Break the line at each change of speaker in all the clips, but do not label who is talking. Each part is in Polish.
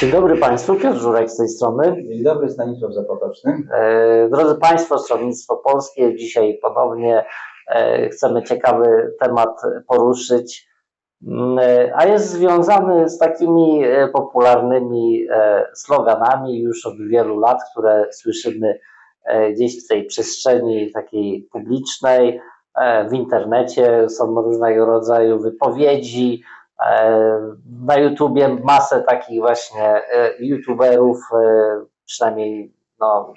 Dzień dobry Państwu, Piotr Żurek z tej strony.
Dzień dobry, Stanisław Zapotoczny.
E, Drodzy Państwo, Stronnictwo Polskie, dzisiaj ponownie e, chcemy ciekawy temat poruszyć, Mm, e, a jest związany z takimi popularnymi sloganami już od wielu lat, które słyszymy gdzieś w tej przestrzeni takiej publicznej, w internecie. Są różnego rodzaju wypowiedzi, Na YouTubie masę takich właśnie e, YouTuberów, e, przynajmniej no,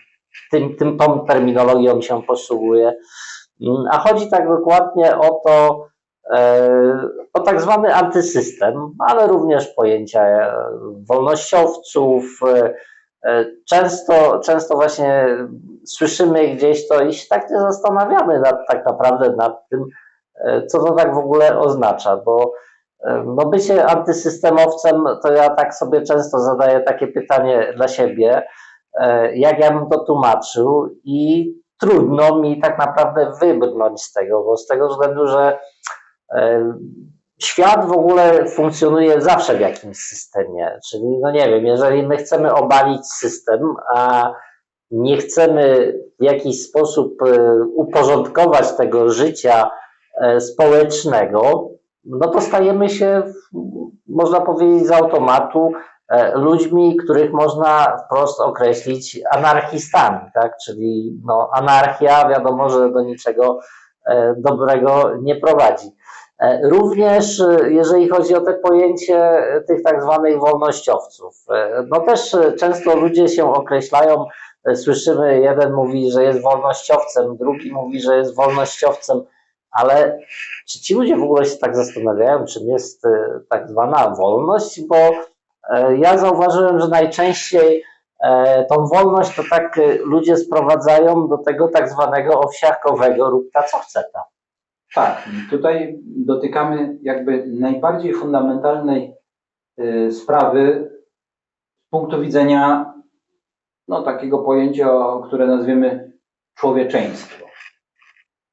tym, tym, tą terminologią się posługuje. Mm, A chodzi tak dokładnie o to, e, o tak zwany antysystem, ale również pojęcia e, wolnościowców. e, e, Często, często właśnie słyszymy gdzieś to i się tak nie zastanawiamy nad, tak naprawdę nad tym, e, co to tak w ogóle oznacza, bo no bycie antysystemowcem, to ja tak sobie często zadaję takie pytanie dla siebie, e, jak ja bym to tłumaczył i trudno mi tak naprawdę wybrnąć z tego, bo z tego względu, że e, świat w ogóle funkcjonuje zawsze w jakimś systemie, czyli no nie wiem, jeżeli my chcemy obalić system, a nie chcemy w jakiś sposób e, uporządkować tego życia społecznego, no to stajemy się, można powiedzieć, z automatu e, ludźmi, których można wprost określić anarchistami, tak? Czyli no, anarchia wiadomo, że do niczego e, dobrego nie prowadzi. E, Również jeżeli chodzi o te pojęcie tych tak zwanych wolnościowców, no też często ludzie się określają, słyszymy, jeden mówi, że jest wolnościowcem, drugi mówi, że jest wolnościowcem, ale czy ci ludzie w ogóle się tak zastanawiają, czym jest e, tak zwana wolność? Bo e, ja zauważyłem, że najczęściej e, tą wolność to tak ludzie sprowadzają do tego tak zwanego owsiakowego rób ta co chce ta.
Tak, tutaj dotykamy jakby najbardziej fundamentalnej sprawy z punktu widzenia no, takiego pojęcia, które nazwiemy człowieczeństwo.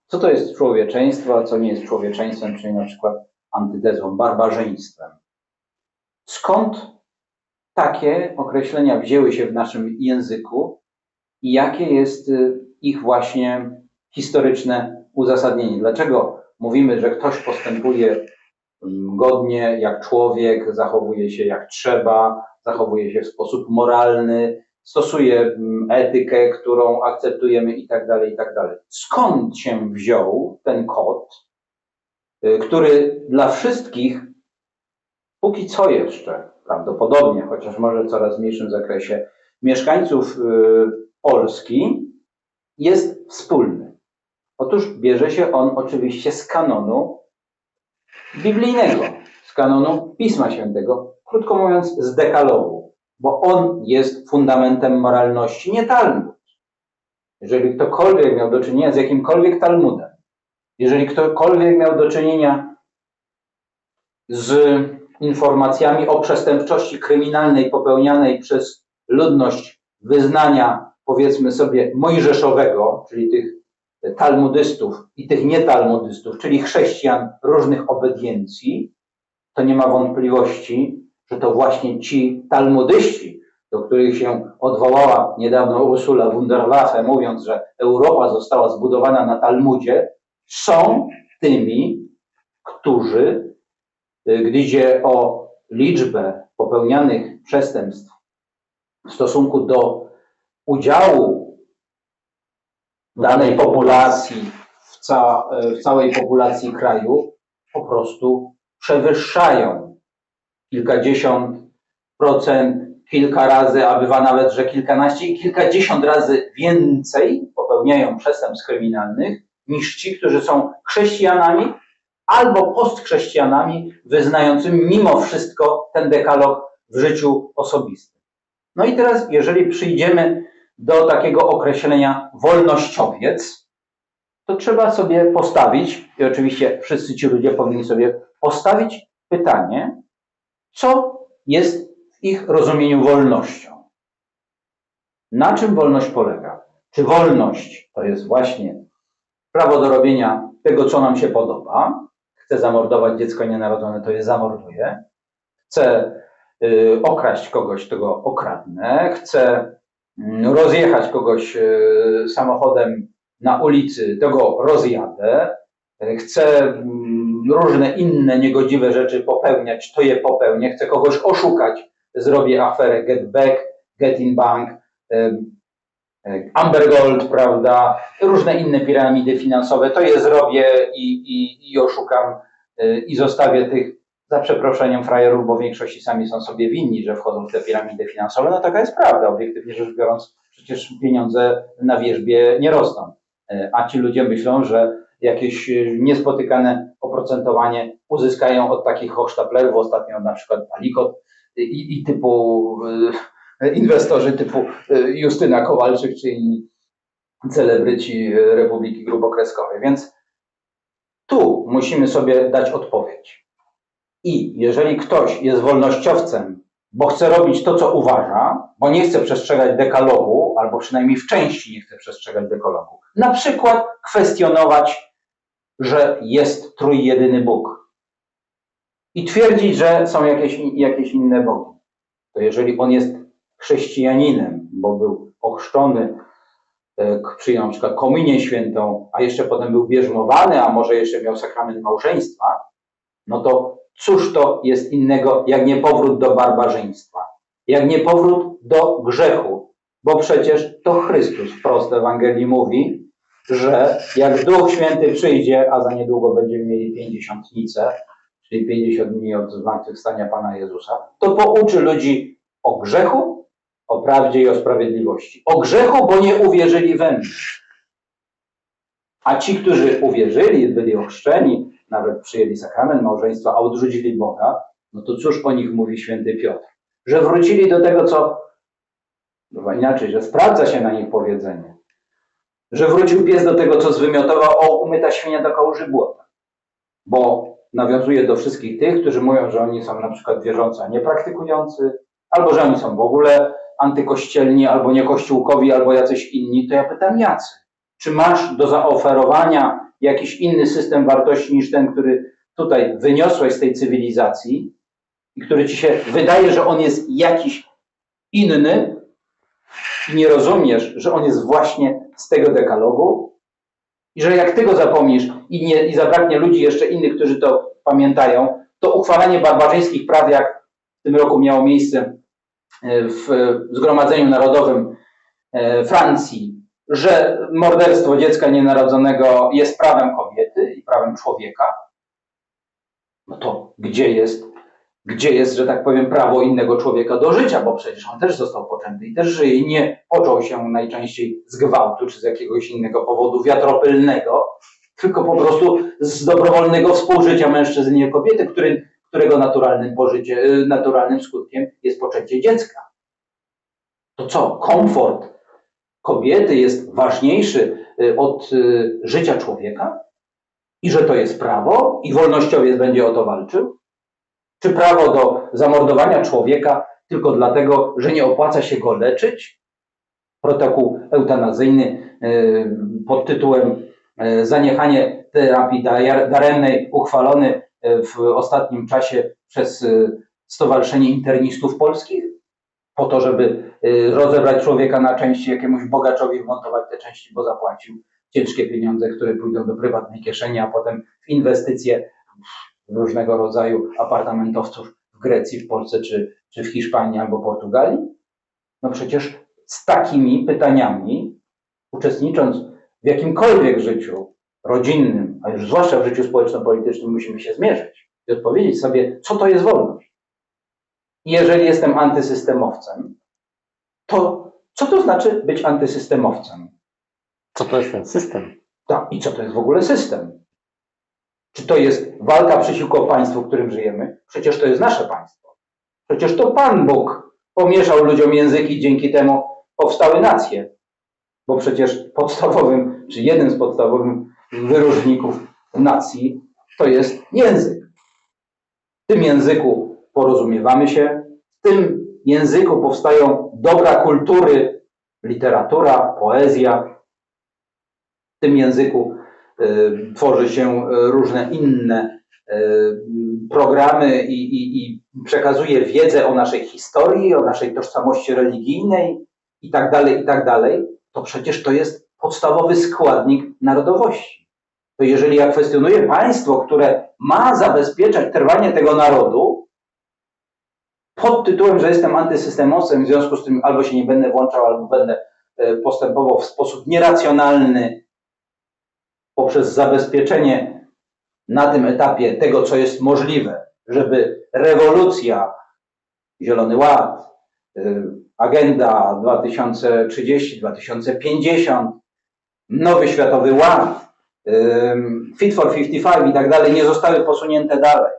Co to jest człowieczeństwo, a co nie jest człowieczeństwem, czyli na przykład antytezą, barbarzyństwem. Skąd takie określenia wzięły się w naszym języku i jakie jest y, ich właśnie historyczne uzasadnienie. Dlaczego mówimy, że ktoś postępuje mm, godnie, jak człowiek, zachowuje się jak trzeba, zachowuje się w sposób moralny, stosuje mm, etykę, którą akceptujemy i tak dalej, i tak dalej. Skąd się wziął ten kod, y, który dla wszystkich, póki co jeszcze, prawdopodobnie, chociaż może w coraz mniejszym zakresie, mieszkańców y, Polski jest wspólny. Otóż bierze się on oczywiście z kanonu biblijnego, z kanonu Pisma Świętego, krótko mówiąc z dekalogu, bo on jest fundamentem moralności, nie Talmud. Jeżeli ktokolwiek miał do czynienia z jakimkolwiek Talmudem, jeżeli ktokolwiek miał do czynienia z informacjami o przestępczości kryminalnej popełnianej przez ludność wyznania, powiedzmy sobie, mojżeszowego, czyli tych talmudystów i tych nietalmudystów, czyli chrześcijan różnych obediencji, to nie ma wątpliwości, że to właśnie ci talmudyści, do których się odwołała niedawno Ursula Wunderwaffe, mówiąc, że Europa została zbudowana na Talmudzie, są tymi, którzy, y, gdy idzie o liczbę popełnianych przestępstw w stosunku do udziału danej populacji w, ca, w całej populacji kraju po prostu przewyższają kilkadziesiąt procent, kilka razy, a bywa nawet, że kilkanaście i kilkadziesiąt razy więcej popełniają przestępstw kryminalnych niż ci, którzy są chrześcijanami albo postchrześcijanami wyznającymi mimo wszystko ten dekalog w życiu osobistym. No i teraz, jeżeli przyjdziemy do takiego określenia wolnościowiec, to trzeba sobie postawić, i oczywiście wszyscy ci ludzie powinni sobie postawić pytanie, co jest w ich rozumieniu wolnością. Na czym wolność polega? Czy wolność to jest właśnie prawo do robienia tego, co nam się podoba? Chcę zamordować dziecko nienarodzone, to je zamorduję. Chcę y, okraść kogoś, tego okradnę, chcę mm, rozjechać kogoś y, samochodem na ulicy, tego rozjadę, y, chcę mm, różne inne niegodziwe rzeczy popełniać, to je popełnię, chcę kogoś oszukać, zrobię aferę get back, get in bank, Amber Gold, prawda, różne inne piramidy finansowe, to je zrobię i, i, i oszukam y, i zostawię tych za przeproszeniem frajerów, bo w większości sami są sobie winni, że wchodzą w te piramidy finansowe. No taka jest prawda, obiektywnie rzecz biorąc, przecież pieniądze na wierzbie nie rosną. E, A ci ludzie myślą, że jakieś e, niespotykane oprocentowanie uzyskają od takich hochsztaplerów, ostatnio na przykład Palikot i, i typu e, inwestorzy typu e, Justyna Kowalczyk czy inni celebryci Republiki Grubokreskowej. Więc tu musimy sobie dać odpowiedź. I jeżeli ktoś jest wolnościowcem, bo chce robić to, co uważa, bo nie chce przestrzegać dekalogu, albo przynajmniej w części nie chce przestrzegać dekalogu, na przykład kwestionować, że jest trójjedyny Bóg. I twierdzić, że są jakieś, jakieś inne bogi, to jeżeli on jest chrześcijaninem, bo był ochrzczony, e, przyjął na przykład komunię świętą, a jeszcze potem był bierzmowany, a może jeszcze miał sakrament małżeństwa, no to cóż to jest innego, jak nie powrót do barbarzyństwa, jak nie powrót do grzechu, bo przecież to Chrystus wprost w Ewangelii mówi, że jak Duch Święty przyjdzie, a za niedługo będziemy mieli pięćdziesiątnicę, czyli 50 dni od zmartwychwstania Pana Jezusa, to pouczy ludzi o grzechu, o prawdzie i o sprawiedliwości. O grzechu, bo nie uwierzyli we mnie. A ci, którzy uwierzyli, byli ochrzczeni, nawet przyjęli sakrament małżeństwa, a odrzucili Boga, no to cóż o nich mówi święty Piotr? Że wrócili do tego, co, no inaczej, że sprawdza się na nich powiedzenie, że wrócił pies do tego, co zwymiotował, o umyta świnia do kałuży błota. Bo nawiązuje do wszystkich tych, którzy mówią, że oni są na przykład wierzący, a nie praktykujący, albo że oni są w ogóle antykościelni, albo niekościółkowi, albo jacyś inni, to ja pytam jacy? Czy masz do zaoferowania jakiś inny system wartości niż ten, który tutaj wyniosłeś z tej cywilizacji i który ci się wydaje, że on jest jakiś inny i nie rozumiesz, że on jest właśnie z tego dekalogu. I że jak ty go zapomnisz i, nie, i zabraknie ludzi jeszcze innych, którzy to pamiętają, to uchwalanie barbarzyńskich praw, jak w tym roku miało miejsce e, w Zgromadzeniu Narodowym e, Francji, że morderstwo dziecka nienarodzonego jest prawem kobiety i prawem człowieka, no to gdzie jest, gdzie jest, że tak powiem, prawo innego człowieka do życia, bo przecież on też został poczęty i też żyje i nie począł się najczęściej z gwałtu czy z jakiegoś innego powodu wiatropylnego, tylko po prostu z dobrowolnego współżycia mężczyzny i kobiety, który, którego naturalnym, pożycie, y, naturalnym skutkiem jest poczęcie dziecka. To co, komfort kobiety jest ważniejszy y, od y, życia człowieka? I że to jest prawo i wolnościowiec będzie o to walczył? Czy prawo do zamordowania człowieka tylko dlatego, że nie opłaca się go leczyć? Protokół eutanazyjny y, pod tytułem y, Zaniechanie terapii dar- daremnej uchwalony y, w ostatnim czasie przez Stowarzyszenie Internistów Polskich po to, żeby rozebrać człowieka na części, jakiemuś bogaczowi wmontować te części, bo zapłacił ciężkie pieniądze, które pójdą do prywatnej kieszeni, a potem w inwestycje różnego rodzaju apartamentowców w Grecji, w Polsce, czy, czy w Hiszpanii albo Portugalii? No przecież z takimi pytaniami, uczestnicząc w jakimkolwiek życiu rodzinnym, a już zwłaszcza w życiu społeczno-politycznym, musimy się zmierzyć i odpowiedzieć sobie, co to jest wolność. I jeżeli jestem antysystemowcem, to co to znaczy być antysystemowcem?
Co to jest ten system?
Tak, i co to jest w ogóle system? Czy to jest walka przeciwko państwu, w którym żyjemy? Przecież to jest nasze państwo. Przecież to Pan Bóg pomieszał ludziom języki, dzięki temu powstały nacje. Bo przecież podstawowym, czy jednym z podstawowych wyróżników nacji to jest język. W tym języku porozumiewamy się, w tym języku powstają dobra kultury, literatura, poezja, w tym języku tworzy się y, różne inne e, programy i, i, i przekazuje wiedzę o naszej historii, o naszej tożsamości religijnej i tak dalej, i tak to przecież to jest podstawowy składnik narodowości. To jeżeli ja kwestionuję państwo, które ma zabezpieczać trwanie tego narodu, pod tytułem, że jestem antysystemowcem, w związku z tym albo się nie będę włączał, albo będę e, postępował w sposób nieracjonalny poprzez zabezpieczenie na tym etapie tego, co jest możliwe, żeby rewolucja, Zielony Ład, y, Agenda 2030-2050, Nowy Światowy Ład, ym, Fit for 55 i tak dalej nie zostały posunięte dalej.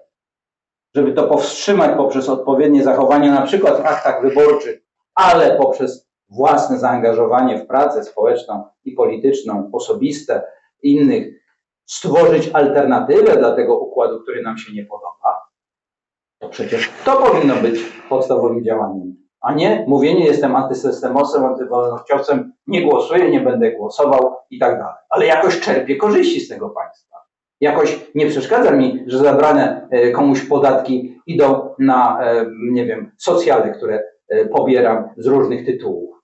Żeby to powstrzymać poprzez odpowiednie zachowanie, na przykład w aktach wyborczych, ale poprzez własne zaangażowanie w pracę społeczną i polityczną, osobiste, innych, stworzyć alternatywę dla tego układu, który nam się nie podoba, to przecież to powinno być podstawowym działaniem, a nie mówienie jestem antysystemowcem, antywolnościowcem, nie głosuję, nie będę głosował i tak dalej. Ale jakoś czerpię korzyści z tego państwa. Jakoś nie przeszkadza mi, że zabrane e, komuś podatki idą na, e, nie wiem, socjale, które e, pobieram z różnych tytułów.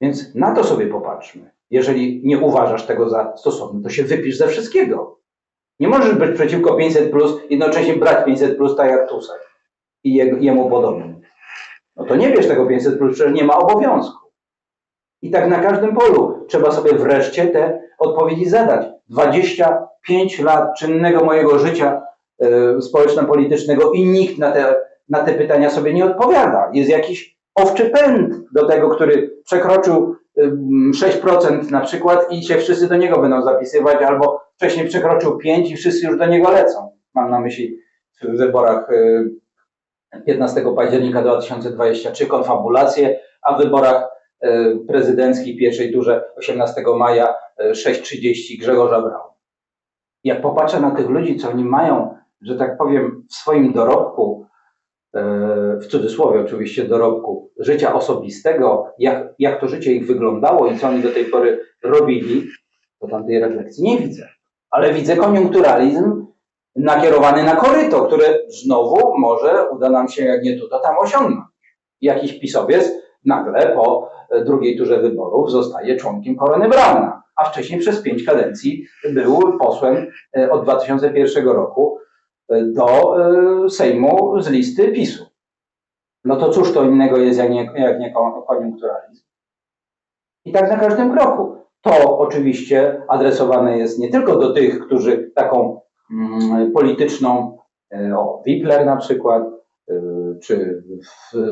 Więc na to sobie popatrzmy. Jeżeli nie uważasz tego za stosowne, to się wypisz ze wszystkiego. Nie możesz być przeciwko 500 plus, jednocześnie brać 500 plus tak jak Tusek i jego, jemu podobny. No to nie bierz tego 500 plus, przecież nie ma obowiązku. I tak na każdym polu trzeba sobie wreszcie te odpowiedzi zadać. 25 lat czynnego mojego życia y, społeczno-politycznego i nikt na te, na te pytania sobie nie odpowiada. Jest jakiś owczy pęd do tego, który przekroczył y, 6% na przykład i się wszyscy do niego będą zapisywać, albo wcześniej przekroczył 5 i wszyscy już do niego lecą. Mam na myśli w wyborach y, 15 października 2023 konfabulację, a w wyborach y, prezydenckich pierwszej turze 18 maja y, 6.30 Grzegorza Braun. Jak popatrzę na tych ludzi, co oni mają, że tak powiem, w swoim dorobku, y, w cudzysłowie oczywiście dorobku, życia osobistego, jak, jak to życie ich wyglądało i co oni do tej pory robili, to tam tej refleksji nie widzę. Ale widzę koniunkturalizm nakierowany na koryto, które znowu może uda nam się, jak nie tu, to tam osiągnąć. Jakiś pisowiec nagle po e, drugiej turze wyborów zostaje członkiem Korony Brauna, a wcześniej przez pięć kadencji był posłem e, od 2001 roku e, do e, Sejmu z listy PiSu. No to cóż to innego jest, jak nie, jak nie kon- koniunkturalizm? I tak na każdym kroku. To oczywiście adresowane jest nie tylko do tych, którzy taką mm, polityczną, e, o, Wipler na przykład, e, czy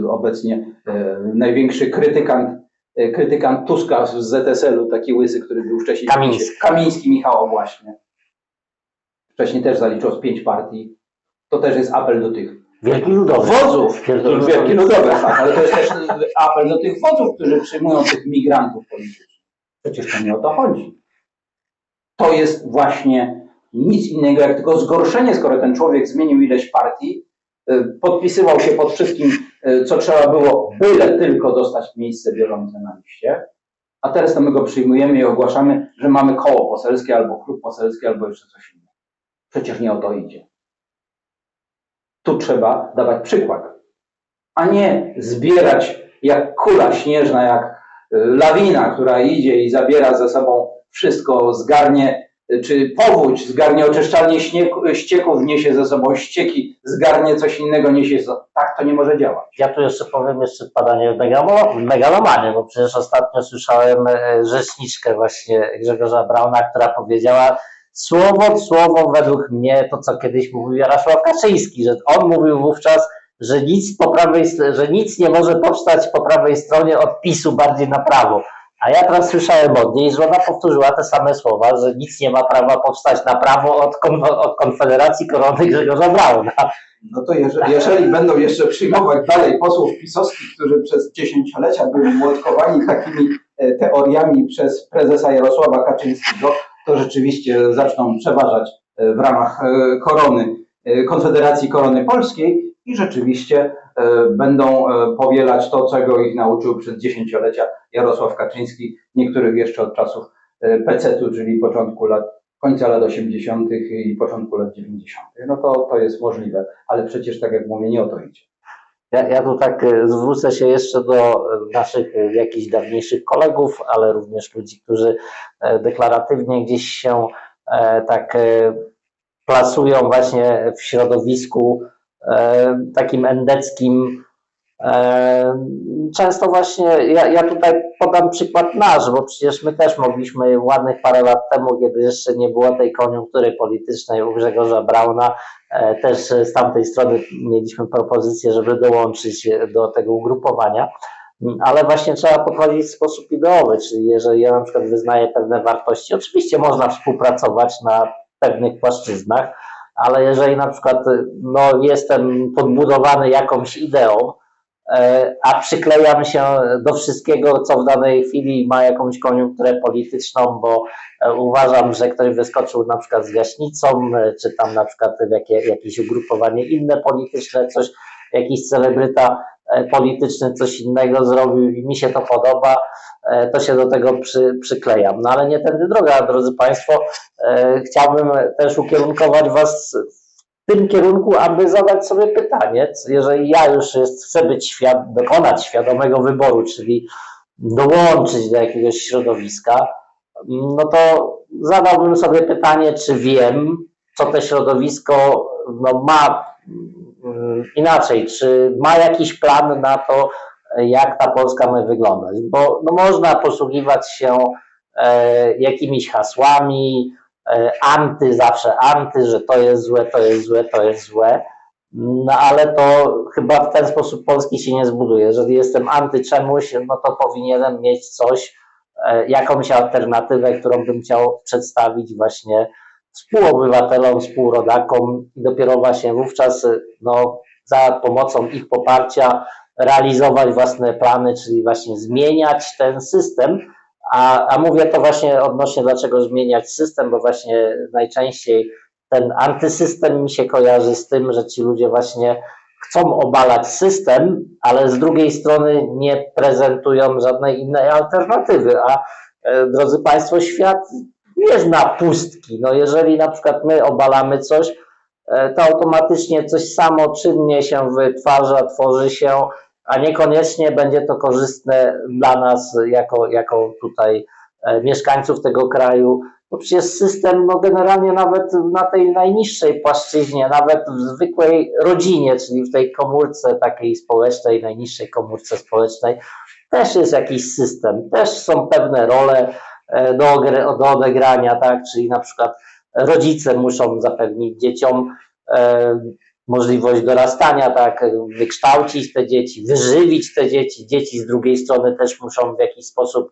obecnie e, największy krytykant, e, krytykant Tuska z ZSL-u, taki łysy, który był wcześniej.
Kamiński.
Kamiński Michał, właśnie. Wcześniej też zaliczył z pięć partii. To też jest apel do tych
Wielki ludowy.
wodzów,
Wielki ludowy.
wielki ludowy, tak, ale to jest też apel do tych wodzów, którzy przyjmują tych migrantów politycznych. Przecież to nie o to chodzi. To jest właśnie nic innego jak tylko zgorszenie, skoro ten człowiek zmienił ileś partii, y, podpisywał się pod wszystkim, y, co trzeba było, byle tylko dostać miejsce biorące na liście, a teraz to my go przyjmujemy i ogłaszamy, że mamy koło poselskie, albo klub poselski, albo jeszcze coś innego. Przecież nie o to idzie. Tu trzeba dawać przykład, a nie zbierać jak kula śnieżna, jak y, lawina, która idzie i zabiera ze sobą wszystko, zgarnie, y, czy powódź, zgarnie oczyszczalnie ścieków, niesie ze sobą ścieki, zgarnie coś innego, niesie ze. Tak to nie może działać.
Ja tu jeszcze powiem jeszcze padanie w megalomanie, bo przecież ostatnio słyszałem e, rzeczniczkę właśnie Grzegorza Brauna, która powiedziała słowo w słowo według mnie to, co kiedyś mówił Jarosław Kaczyński, że on mówił wówczas, że nic po prawej, że nic nie może powstać po prawej stronie od PiSu bardziej na prawo. A ja teraz słyszałem od niej, że ona powtórzyła te same słowa, że nic nie ma prawa powstać na prawo od, od Konfederacji Korony Grzegorza Brauna.
No to jeżeli, jeżeli będą jeszcze przyjmować dalej posłów pisowskich, którzy przez dziesięciolecia byli młotkowani takimi e, teoriami przez prezesa Jarosława Kaczyńskiego, to rzeczywiście zaczną przeważać e, w ramach e, korony, e, Konfederacji Korony Polskiej i rzeczywiście będą powielać to, czego ich nauczył przez dziesięciolecia Jarosław Kaczyński, niektórych jeszcze od czasów PCT-u, czyli początku lat końca lat 80. i początku lat 90. No to, to jest możliwe, ale przecież tak jak mówię, nie o to idzie.
Ja, ja tu tak e, zwrócę się jeszcze do e, naszych e, jakichś dawniejszych kolegów, ale również ludzi, którzy deklaratywnie gdzieś się tak plasują właśnie w środowisku takim endeckim. Często właśnie, ja, ja tutaj podam przykład nasz, bo przecież my też mogliśmy ładnych parę lat temu, kiedy jeszcze nie było tej koniunktury politycznej u Grzegorza Brauna, też z tamtej strony mieliśmy propozycję, żeby dołączyć do tego ugrupowania, Mm, ale właśnie trzeba podchodzić w sposób ideowy, czyli jeżeli ja na przykład wyznaję pewne wartości, oczywiście można współpracować na pewnych płaszczyznach, ale jeżeli na przykład no, jestem podbudowany jakąś ideą, e, a przyklejam się do wszystkiego, co w danej chwili ma jakąś koniunkturę polityczną, bo e, uważam, że ktoś wyskoczył na przykład z gaśnicą, e, czy tam na przykład jakie, jakieś ugrupowanie inne polityczne, coś, jakiś celebryta e, polityczny coś innego zrobił i mi się to podoba, e, to się do tego przy, przyklejam. No ale nie tędy droga, drodzy Państwo. E, Chciałbym też ukierunkować Was w tym kierunku, aby zadać sobie pytanie, jeżeli ja już jest, chcę być świad- dokonać świadomego wyboru, czyli dołączyć do jakiegoś środowiska, no to zadałbym sobie pytanie, czy wiem, co to środowisko no, ma mm, inaczej, czy ma jakiś plan na to, jak ta Polska ma wyglądać, bo no, można posługiwać się e, jakimiś hasłami, anty, zawsze anty, że to jest złe, to jest złe, to jest złe. No ale to chyba w ten sposób Polski się nie zbuduje. Jeżeli jestem anty czemuś, no to powinienem mieć coś, e, jakąś alternatywę, którą bym chciał przedstawić właśnie współobywatelom, współrodakom i dopiero właśnie wówczas e, no, za pomocą ich poparcia realizować własne plany, czyli właśnie zmieniać ten system, a, a mówię to właśnie odnośnie dlaczego zmieniać system, bo właśnie najczęściej ten antysystem mi się kojarzy z tym, że ci ludzie właśnie chcą obalać system, ale z drugiej strony nie prezentują żadnej innej alternatywy. A e, drodzy Państwo, świat nie zna pustki. No jeżeli na przykład my obalamy coś, e, to automatycznie coś samo czynnie się wytwarza, tworzy się, a niekoniecznie będzie to korzystne dla nas jako, jako tutaj e, mieszkańców tego kraju. Bo przecież system, no generalnie nawet na tej najniższej płaszczyźnie, nawet w zwykłej rodzinie, czyli w tej komórce takiej społecznej, najniższej komórce społecznej, też jest jakiś system, też są pewne role e, do, do odegrania, tak? Czyli na przykład rodzice muszą zapewnić dzieciom e, możliwość dorastania, tak, wykształcić te dzieci, wyżywić te dzieci. Dzieci z drugiej strony też muszą w jakiś sposób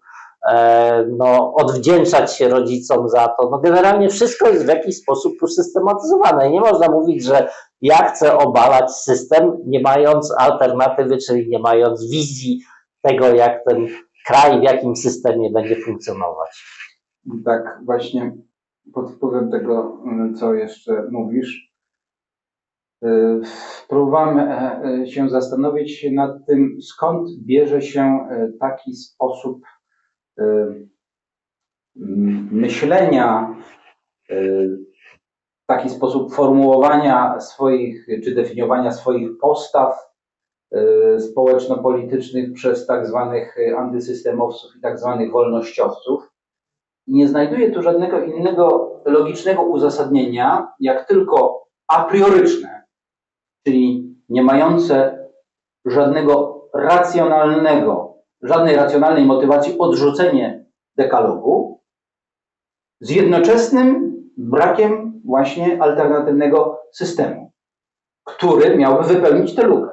e, no, odwdzięczać się rodzicom za to. No, generalnie wszystko jest w jakiś sposób usystematyzowane i nie można mówić, że ja chcę obalać system, nie mając alternatywy, czyli nie mając wizji tego, jak ten kraj, w jakim systemie będzie funkcjonować.
Tak właśnie pod wpływem tego, co jeszcze mówisz, próbowałem e, e, się zastanowić nad tym, skąd bierze się e, taki sposób y, myślenia, y, taki sposób formułowania swoich, czy definiowania swoich postaw y, społeczno-politycznych przez tak zwanych y, antysystemowców i tak zwanych wolnościowców. Nie znajduję tu żadnego innego logicznego uzasadnienia, jak tylko a prioryczne, nie mające żadnego racjonalnego, żadnej racjonalnej motywacji odrzucenie dekalogu, z jednoczesnym brakiem właśnie alternatywnego systemu, który miałby wypełnić tę lukę.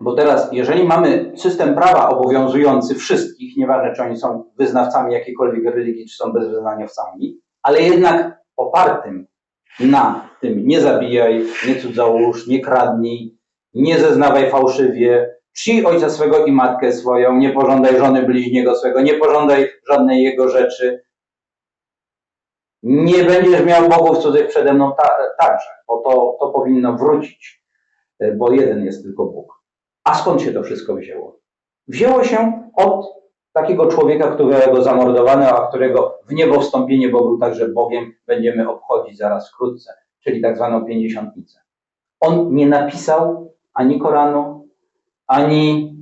Bo teraz, jeżeli mamy system prawa obowiązujący wszystkich, nieważne czy oni są wyznawcami jakiejkolwiek religii, czy są bezwyznaniowcami, ale jednak opartym na tym nie zabijaj, nie cudzołóż, nie kradnij, nie zeznawaj fałszywie, czci ojca swego i matkę swoją, nie pożądaj żony bliźniego swego, nie pożądaj żadnej jego rzeczy, nie będziesz miał bogów cudzych przede mną ta, także, bo to, to powinno wrócić, bo jeden jest tylko Bóg. A skąd się to wszystko wzięło? Wzięło się od takiego człowieka, którego zamordowano, a którego w niebo wstąpienie, bo był także Bogiem, będziemy obchodzić zaraz wkrótce, czyli tak zwaną pięćdziesiątnicę. On nie napisał ani Koranu, ani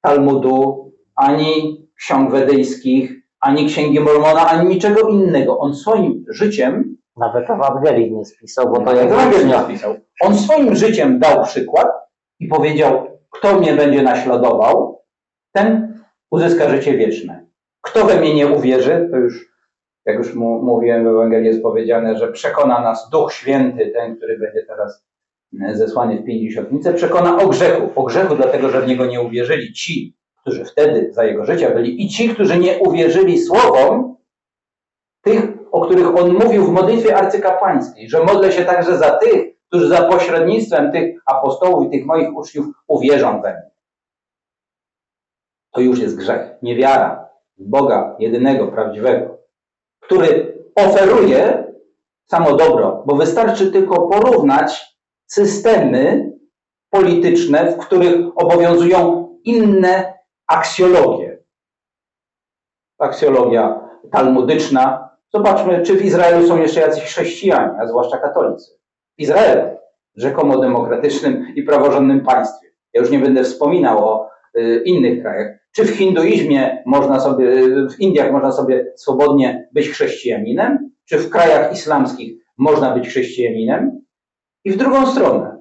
Talmudu, ani ksiąg wedyjskich, ani księgi Mormona, ani niczego innego. On swoim życiem
Nawet Ewangelii nie spisał, bo to jak ucznia.
napisał. On swoim życiem dał przykład i powiedział, kto mnie będzie naśladował, ten uzyska życie wieczne. Kto we mnie nie uwierzy, to już, jak już mu, mówiłem w Ewangelii jest powiedziane, że przekona nas Duch Święty, ten, który będzie teraz e, zesłany w pięćdziesiątnicę, przekona o grzechu. O grzechu dlatego, że w niego nie uwierzyli ci, którzy wtedy za jego życia byli i ci, którzy nie uwierzyli słowom tych, o których on mówił w modlitwie arcykapłańskiej, że modlę się także za tych, którzy za pośrednictwem tych apostołów i tych moich uczniów uwierzą we mnie. To już jest grzech, niewiara w Boga jedynego, prawdziwego, który oferuje samo dobro, bo wystarczy tylko porównać systemy polityczne, w których obowiązują inne aksjologie. Aksjologia talmudyczna. Zobaczmy, czy w Izraelu są jeszcze jacyś chrześcijanie, a zwłaszcza katolicy. W Izraelu, rzekomo demokratycznym i praworządnym państwie. Ja już nie będę wspominał o y, innych krajach. Czy w hinduizmie można sobie, w Indiach można sobie swobodnie być chrześcijaninem? Czy w krajach islamskich można być chrześcijaninem? I w drugą stronę.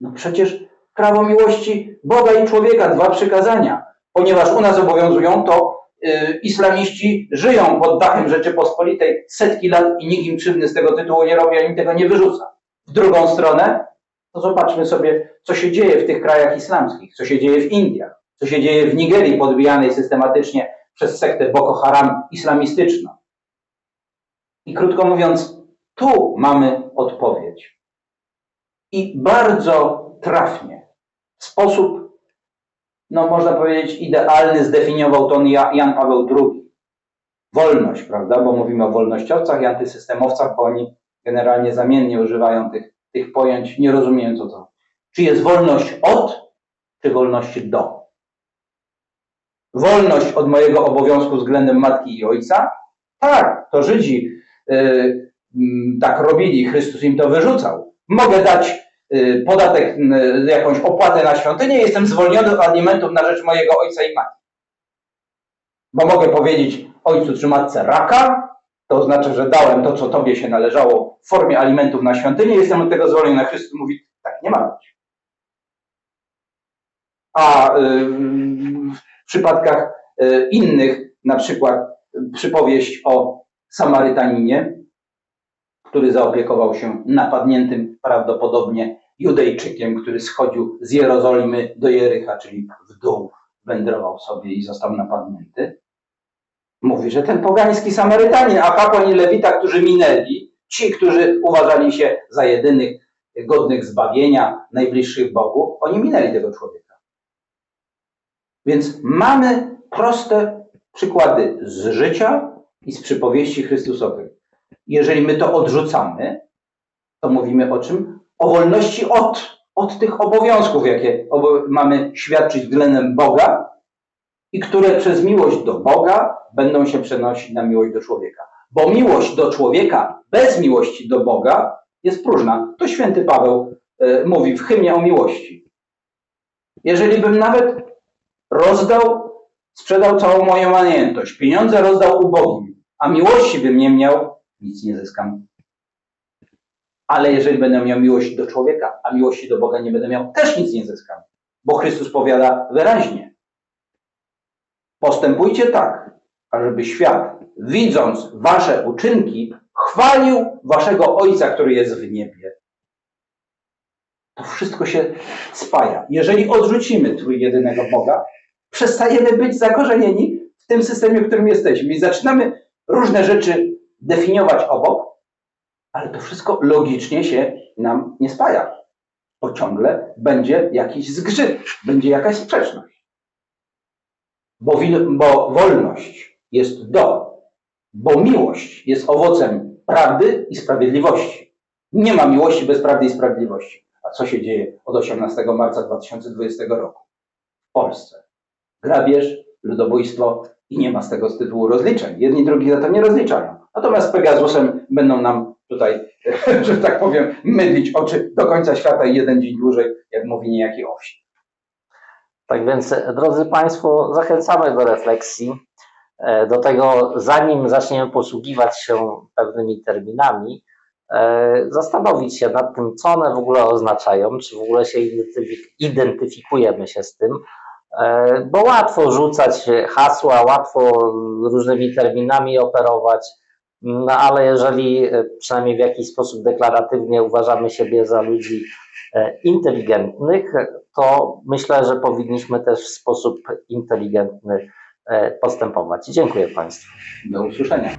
No przecież prawo miłości Boga i człowieka, dwa przykazania. Ponieważ u nas obowiązują, to y, islamiści żyją pod dachem Rzeczypospolitej setki lat i nikt im krzywdy z tego tytułu nie robi, ani tego nie wyrzuca. W drugą stronę, to zobaczmy sobie, co się dzieje w tych krajach islamskich, co się dzieje w Indiach, co się dzieje w Nigerii podbijanej systematycznie przez sektę Boko Haram islamistyczną. I krótko mówiąc, tu mamy odpowiedź. I bardzo trafnie, w sposób, no można powiedzieć, idealny zdefiniował to Ja- Jan Paweł II. Wolność, prawda? Bo mówimy o wolnościowcach i antysystemowcach, bo oni generalnie zamiennie używają tych, tych pojęć, nie rozumiejąc o co. Czy jest wolność od, czy wolność do? Wolność od mojego obowiązku względem matki i ojca? Tak, to Żydzi y, mm, tak robili, Chrystus im to wyrzucał. Mogę dać y, podatek, y, jakąś opłatę na świątynię, jestem zwolniony od alimentów na rzecz mojego ojca i matki. Bo mogę powiedzieć ojcu czy matce raka, to znaczy, że dałem to, co tobie się należało w formie alimentów na świątynię, jestem od tego zwolniony. Chrystus mówi, tak nie ma być. A przypadkach y, innych, na przykład przypowieść o Samarytaninie, który zaopiekował się napadniętym prawdopodobnie Judejczykiem, który schodził z Jerozolimy do Jericha, czyli w dół wędrował sobie i został napadnięty. Mówi, że ten pogański Samarytanin, a kapłan i lewita, którzy minęli, ci, którzy uważali się za jedynych godnych zbawienia, najbliższych Bogu, oni minęli tego człowieka. Więc mamy proste przykłady z życia i z przypowieści Chrystusowej. Jeżeli my to odrzucamy, to mówimy o czym? O wolności od, od tych obowiązków, jakie mamy świadczyć względem Boga i które przez miłość do Boga będą się przenosić na miłość do człowieka. Bo miłość do człowieka bez miłości do Boga jest próżna. To święty Paweł e, mówi w hymnie o miłości. Jeżeli bym nawet rozdał, sprzedał całą moją majątność, pieniądze rozdał ubogim, a miłości bym nie miał, nic nie zyskam. Ale jeżeli będę miał miłość do człowieka, a miłości do Boga nie będę miał, też nic nie zyskam. Bo Chrystus powiada wyraźnie: Postępujcie tak, ażeby świat, widząc wasze uczynki, chwalił waszego Ojca, który jest w niebie. To wszystko się spaja. Jeżeli odrzucimy trójjedynego Boga, przestajemy być zakorzenieni w tym systemie, w którym jesteśmy i zaczynamy różne rzeczy definiować obok, ale to wszystko logicznie się nam nie spaja, bo ciągle będzie jakiś zgrzyt, będzie jakaś sprzeczność. Bo, bo wolność jest do, bo miłość jest owocem prawdy i sprawiedliwości. Nie ma miłości bez prawdy i sprawiedliwości. A co się dzieje od 18 marca 2020 roku w Polsce? Grabież, ludobójstwo i nie ma z tego z tytułu rozliczeń. Jedni drugich za to nie rozliczają. Natomiast z Pegasusem będą nam tutaj, że tak powiem, mydlić oczy do końca świata i jeden dzień dłużej, jak mówi niejaki owsi.
Tak więc, drodzy Państwo, zachęcamy do refleksji, e, do tego, zanim zaczniemy posługiwać się pewnymi terminami, e, zastanowić się nad tym, co one w ogóle oznaczają, czy w ogóle się identyfik- identyfikujemy się z tym, bo łatwo rzucać hasła, łatwo różnymi terminami operować, no ale jeżeli e, przynajmniej w jakiś sposób deklaratywnie uważamy siebie za ludzi e, inteligentnych, to myślę, że powinniśmy też w sposób inteligentny e, postępować. Dziękuję Państwu.
Do usłyszenia.